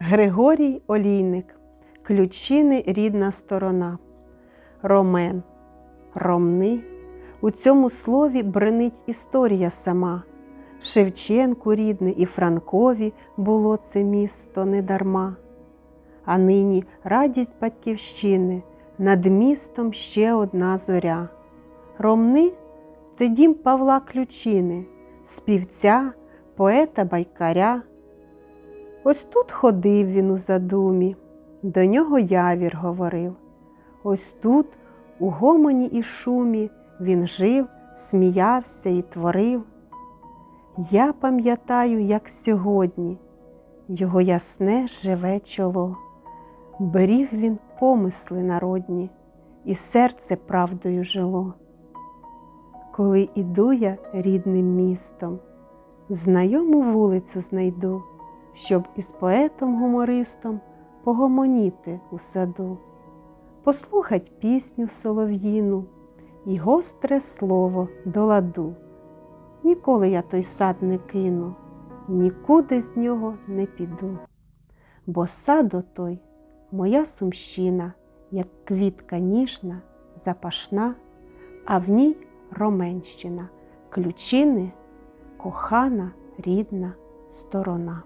Григорій Олійник, Ключини рідна сторона. Ромен, Ромни. У цьому слові бренить історія сама. Шевченку рідне і Франкові було це місто недарма. А нині радість батьківщини, над містом ще одна зоря. Ромни це дім Павла Ключини, співця, поета байкаря. Ось тут ходив він у задумі, до нього явір говорив. Ось тут, у гомоні і шумі, він жив, сміявся і творив. Я пам'ятаю, як сьогодні, його ясне живе чоло. Беріг він помисли народні, і серце правдою жило. Коли іду я рідним містом, знайому вулицю знайду, щоб із поетом-гумористом погомоніти у саду, послухать пісню солов'їну і гостре слово до ладу. Ніколи я той сад не кину, нікуди з нього не піду. Бо садо той моя сумщина, як квітка ніжна, запашна, а в ній Роменщина, ключини, кохана, рідна сторона.